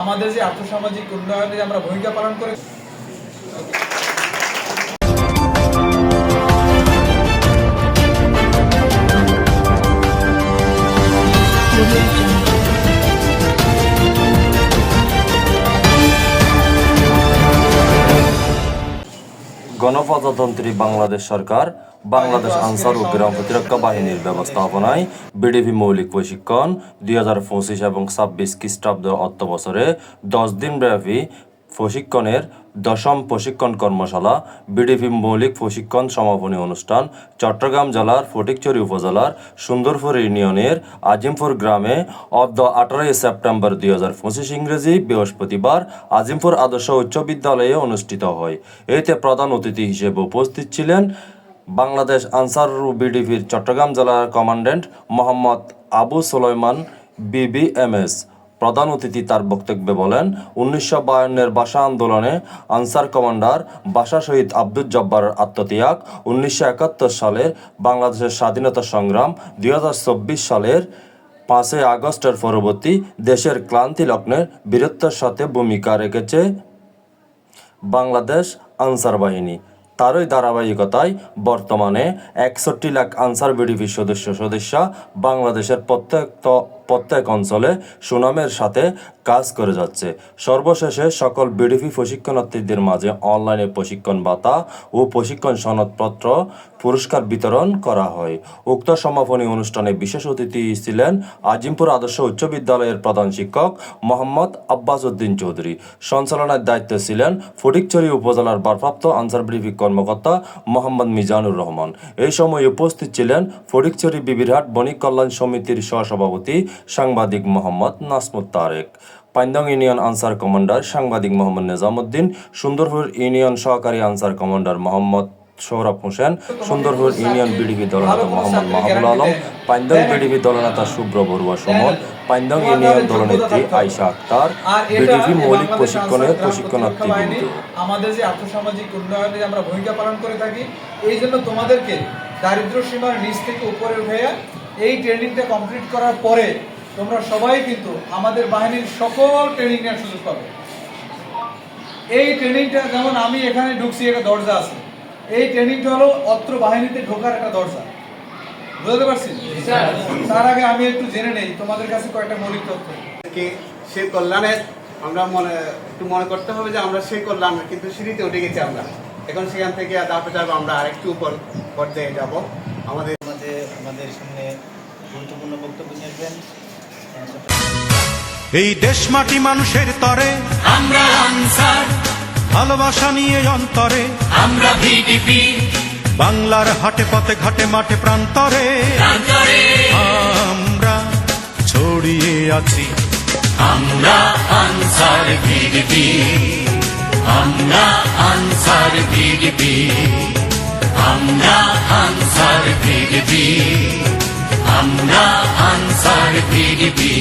আমাদের যে আর্থসামাজিক উন্নয়নে আমরা ভূমিকা পালন করে গণপ্রজাতন্ত্রী বাংলাদেশ সরকার, বাংলাদেশ আনসার ও গ্রাম প্রতিরক্ষা বাহিনীর ব্যবস্থাপনায় বিডিভি মৌলিক প্রশিক্ষণ দুই হাজার পঁচিশ এবং ছাব্বিশ খ্রিস্টাব্দ অর্থ বছরে দশ দিন ব্যাপী প্রশিক্ষণের দশম প্রশিক্ষণ কর্মশালা, বিডিপি মৌলিক প্রশিক্ষণ সমাপনী অনুষ্ঠান, চট্টগ্রাম জেলার ফটিকচুরি উপজেলার সুন্দরপুর ইউনিয়নের আজিমপুর গ্রামে অদ্য আঠারোই সেপ্টেম্বর দুই হাজার পঁচিশ ইংরেজি বৃহস্পতিবার আজিমপুর আদর্শ উচ্চ বিদ্যালয়ে অনুষ্ঠিত হয়। এতে প্রধান অতিথি হিসেবে উপস্থিত ছিলেন বাংলাদেশ আনসার বিডিভির চট্টগ্রাম জেলার কমান্ড্যান্ট মোহাম্মদ আবু সুলাইমান বিবিএমএস প্রধান অতিথি তার বক্তব্যে বলেন, উনিশশো বায়ান্নের ভাষা আন্দোলনে আনসার কমান্ডার ভাষা শহীদ আব্দুল জব্বার আত্মত্যাগ, উনিশশো একাত্তর সালের বাংলাদেশের স্বাধীনতা সংগ্রাম, দুই হাজার চব্বিশ সালের পাঁচই আগস্টের পরবর্তী দেশের ক্লান্তি লগ্নের বীরত্বের সাথে ভূমিকা রেখেছে বাংলাদেশ আনসার বাহিনী। তারই ধারাবাহিকতায় বর্তমানে একষট্টি লাখ আনসার বিডিপি সদস্য সদস্যা বাংলাদেশের প্রত্যেক প্রত্যেক অঞ্চলে সুনামের সাথে কাজ করে যাচ্ছে। সর্বশেষে সকল বিডিপি প্রশিক্ষণার্থীদের মাঝে অনলাইনে প্রশিক্ষণ ভাতা ও প্রশিক্ষণ সনদপত্র পুরস্কার বিতরণ করা হয়। উক্ত সমাপনী অনুষ্ঠানে বিশেষ অতিথি ছিলেন আজিমপুর আদর্শ উচ্চ বিদ্যালয়ের প্রধান শিক্ষক মোহাম্মদ আব্বাস উদ্দিন চৌধুরী। সঞ্চালনার দায়িত্বে ছিলেন ফটিকছড়ি উপজেলার ভারপ্রাপ্ত আনসার ব্রিফিক কর্মকর্তা মোহাম্মদ মিজানুর রহমান। এই সময় উপস্থিত ছিলেন ফটিকছড়ি বিবিরহাট বণিক কল্যাণ সমিতির সহসভাপতি সাংবাদিক মোহাম্মদ নাসমুত তারেক। পাইন্দং ইউনিয়ন আনসার কমান্ডার সাংবাদিক মোহাম্মদ নিজামুদ্দিন, সুন্দরপুর ইউনিয়ন সহকারী Ansar commander Mohammad Saurav Hossain, Sundarpur union BDP দলনেতা মোহাম্মদ মাহবুল আলম পাইন্দং বিডিপি দলনেতা শুভ্র বড়ুয়া সুমন পাইন্দং ইউনিয়ন দলনেত্রী আয়শা আক্তার, বিডিপি মৌলিক প্রশিক্ষণের প্রশিক্ষণার্থী আমাদের যে আর্থসামাজিক উন্নয়নে আমরা ভূমিকা পালন করে থাকি, এই জন্য তোমাদেরকে দারিদ্র সীমার নিচ থেকে উপরে উঠে এই ট্রেনিংটা কমপ্লিট করার পরে তোমরা সবাই কিন্তু আমাদের বাহিনীর সকল ট্রেনিং নেওয়ার সুযোগ পাবে। এই ট্রেনিংটা যেমন আমি এখানে ঢুকছি একটা দরজা আছে। এই ট্রেনিংটা হলো অত্র বাহিনীতে ঢোকার একটা দরজা। বুঝতে পারছি? তার আগে আমি একটু জেনে নেই তোমাদের কাছে কয়েকটা মৌলিক তথ্য। সেই কল্যাণে আমরা মনে একটু মনে করতে হবে যে আমরা সেই কল্যাণ কিন্তু সিঁড়িতে উঠে গেছি আমরা। এখন সেখান থেকে ধাপে ধাপে আমরা আরেকটু উপর পর্যায়ে যাব। আমাদের আমাদের সামনে গুরুত্বপূর্ণ বক্তব্য নিয়ে আসবেন। এই দেশ মাটি মানুষের তরে। আমরা আনসার ভালোবাসা নিয়ে অন্তরে। আমরা ভিডিপি। বাংলার হাটে পথে ঘাটে মাঠে প্রান্তরে। প্রান্তরে। আমরা ছড়িয়ে আছি। আমরা আনসার ভিডিপি। আমরা আনসার ভিডিপি। আমরা আনসার ভিডিপি আমরা আনসার ভিডিপি